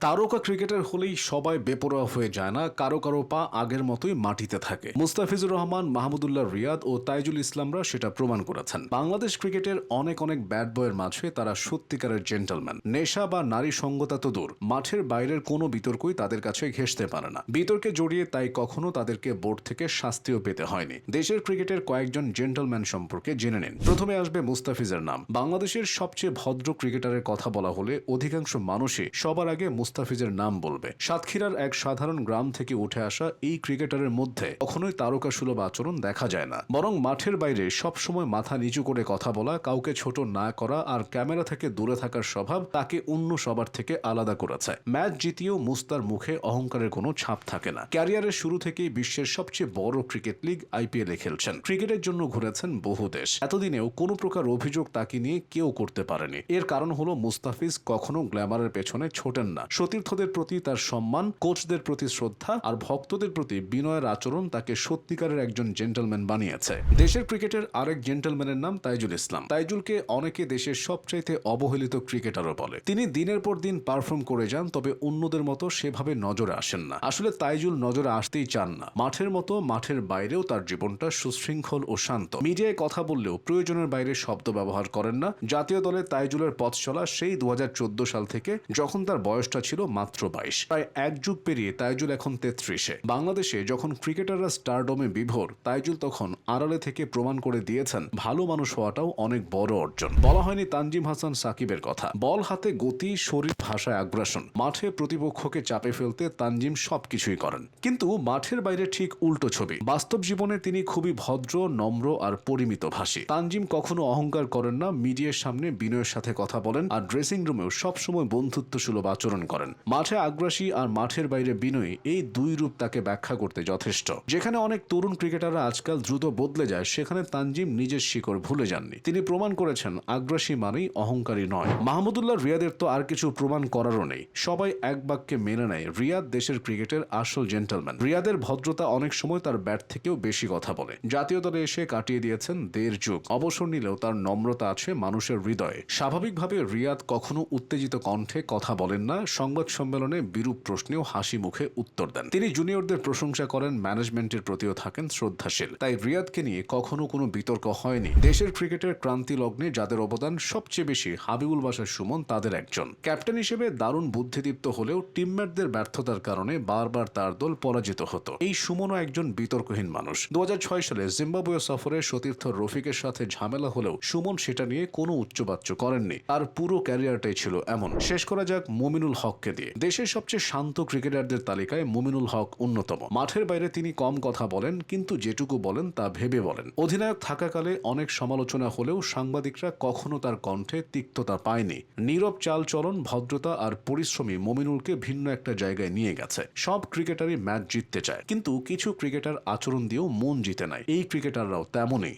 তারকা ক্রিকেটার হলেই সবাই বেপরোয়া হয়ে যায় না, কারও কারও পা আগের মতোই মাটিতে থাকে। মুস্তাফিজুর রহমান, মাহমুদুল্লাহ রিয়াদ ও তাইজুল ইসলামরা সেটা প্রমাণ করেছেন। বাংলাদেশ ক্রিকেটের অনেক অনেক ব্যাট বয়ের মাঝে তারা সত্যিকারের জেন্টলম্যান। নেশা বা নারী সঙ্গতা তো দূর, মাঠের বাইরের কোনো বিতর্কই তাদের কাছে ঘেঁষতে পারে না। বিতর্কে জড়িয়ে তাই কখনো তাদেরকে বোর্ড থেকে শাস্তিও পেতে হয়নি। দেশের ক্রিকেটের কয়েকজন জেন্টলম্যান সম্পর্কে জেনে নিন। প্রথমে আসবে মুস্তাফিজের নাম। বাংলাদেশের সবচেয়ে ভদ্র ক্রিকেটারের কথা বলা হলে অধিকাংশ মানুষই সবার আগে মুস্তাফিজের নাম বলবে। সাতক্ষীরার এক সাধারণ গ্রাম থেকে উঠে আসা এই ক্রিকেটারের মধ্যে কখনোই তারকা সুলভ আচরণ দেখা যায় না। বরং মাঠের বাইরে সবসময় মাথা নিচু করে কথা বলা, কাউকে ছোট না করা আর ক্যামেরা থেকে দূরে থাকার স্বভাব তাকে অন্য সবার থেকে আলাদা করেছে। ম্যাচ জিতিয়েও মুস্তার মুখে অহংকারের কোনো ছাপ থাকে না। ক্যারিয়ারের শুরু থেকেই বিশ্বের সবচেয়ে বড় ক্রিকেট লিগ আইপিএলে খেলছেন। ক্রিকেটের জন্য ঘুরেছেন বহু দেশ। এতদিনেও কোনো প্রকার অভিযোগ তাকে নিয়ে কেউ করতে পারেনি। এর কারণ হলো মুস্তাফিজ কখনো গ্ল্যামারের পেছনে ছোটেন না। সতীর্থদের প্রতি তার সম্মান কোচদের প্রতি শ্রদ্ধা আর ভক্তদের প্রতি বিনয়ের আচরণ তাকে সত্যিকারের একজন জেন্টলম্যান বানিয়েছে। দেশের ক্রিকেটের আরেক জেন্টলম্যানের নাম তাইজুল ইসলাম। তাইজুলকে অনেকে দেশের সবচাইতে অবহেলিত ক্রিকেটারও বলে। তিনি দিনের পর দিন পারফর্ম করে যান, তবে অন্যদের মতো সেভাবে নজরে আসেন না। আসলে তাইজুল নজরে আসতেই চান না। মাঠের মতো, মাঠের বাইরেও তার জীবনটা সুশৃঙ্খল ও শান্ত। মিডিয়ায় কথা বললেও প্রয়োজনের বাইরে শব্দ ব্যবহার করেন না। জাতীয় দলে তাইজুলের পথ চলা সেই দু হাজার চোদ্দ সাল থেকে যখন তার বয়সটা ছিল মাত্র বাইশ। প্রায় এক যুগ পেরিয়ে তাইজুল এখন তেত্রিশে। বাংলাদেশে যখন ক্রিকেটাররা স্টারডমে বিভোর, তাইজুল তখন আড়ালে থেকে প্রমাণ করে দিয়েছেন, ভালো মানুষ হওয়াটাও অনেক বড় অর্জন। বলা হয়নি তানজিম হাসান সাকিবের কথা। বল হাতে, গতি, শরীর, ভাষায় আগ্রাসন। মাঠে প্রতিপক্ষকে চাপে ফেলতে তানজিম সবকিছুই করেন। কিন্তু মাঠের বাইরে ঠিক উল্টো ছবি। বাস্তব জীবনে তিনি খুবই ভদ্র, নম্র আর পরিমিত ভাষী। তানজিম কখনো অহংকার করেন না, মিডিয়ার সামনে বিনয়ের সাথে কথা বলেন আর ড্রেসিং রুমেও সবসময় বন্ধুত্ব সুলভ আচরণ করেন। মাঠে আগ্রাসী আর মাঠের বাইরে বিনয়ী এই দুই রূপ তাকে ব্যাখ্যা করতে যথেষ্ট। যেখানে অনেক তরুণ ক্রিকেটাররা আজকাল দ্রুত বদলে যায়, সেখানে তানজিম নিজের শিকড় ভুলে যাননি। তিনি প্রমাণ করেছেন, আগ্রাসী মানেই অহংকারী নয়। মাহমুদুল্লাহ রিয়াদের তো আর কিছু প্রমাণ করারও নেই। সবাই এক বাক্যে মেনে নেয়, রিয়াদ দেশের ক্রিকেটের আসল জেন্টলম্যান। রিয়াদের ভদ্রতা অনেক সময় তার ব্যাট থেকেও বেশি কথা বলে। জাতীয় দলে এসে কাটিয়ে দিয়েছেন দেড় যুগ। অবসর নিলেও তার নম্রতা আছে মানুষের হৃদয়ে। স্বাভাবিকভাবে রিয়াদ কখনো উত্তেজিত কণ্ঠে কথা বলেন না সংবাদ সম্মেলনে বিরূপ প্রশ্নেও হাসি মুখে উত্তর দেন। তিনি জুনিয়রদের প্রশংসা করেন, ম্যানেজমেন্টের প্রতিও থাকেন শ্রদ্ধাশীল। তাই রিয়াদকে নিয়ে কখনো কোনো বিতর্ক হয়নি। দেশের ক্রিকেটের ক্রান্তি লগ্নে যাদের অবদান সবচেয়ে বেশি হাবিবুল বাসার সুমন, তাদের একজন। ক্যাপ্টেন হিসেবে দারুণ বুদ্ধিদীপ্ত হলেও টিমমেটদের ব্যর্থতার কারণে বারবার তার দল পরাজিত হতো। এই সুমনও একজন বিতর্কহীন মানুষ। দু হাজার ছয় সালে জিম্বাবুয়ে সফরে সতীর্থ রফিকের সাথে ঝামেলা হলেও সুমন সেটা নিয়ে কোনো উচ্চবাচ্য করেননি। তার পুরো ক্যারিয়ারটাই ছিল এমন। শেষ করা যাক মুমিনুল হককে দিয়ে। দেশের সবচেয়ে শান্ত ক্রিকেটারদের তালিকায় মুমিনুল হক অন্যতম। মাঠের বাইরে তিনি কম কথা বলেন, কিন্তু যেটুকু বলেন তা ভেবে বলেন। অধিনায়ক থাকাকালে অনেক সমালোচনা হলেও সাংবাদিকরা কখনো তার কণ্ঠে তিক্ততা পায়নি। নীরব চালচলন, ভদ্রতা আর পরিশ্রমী মমিনুলকে ভিন্ন একটা জায়গায় নিয়ে গেছে। সব ক্রিকেটারই ম্যাচ জিততে চায়, কিন্তু কিছু ক্রিকেটার আচরণ দিয়েও মন জিতে নেয় এই ক্রিকেটাররাও তেমনই।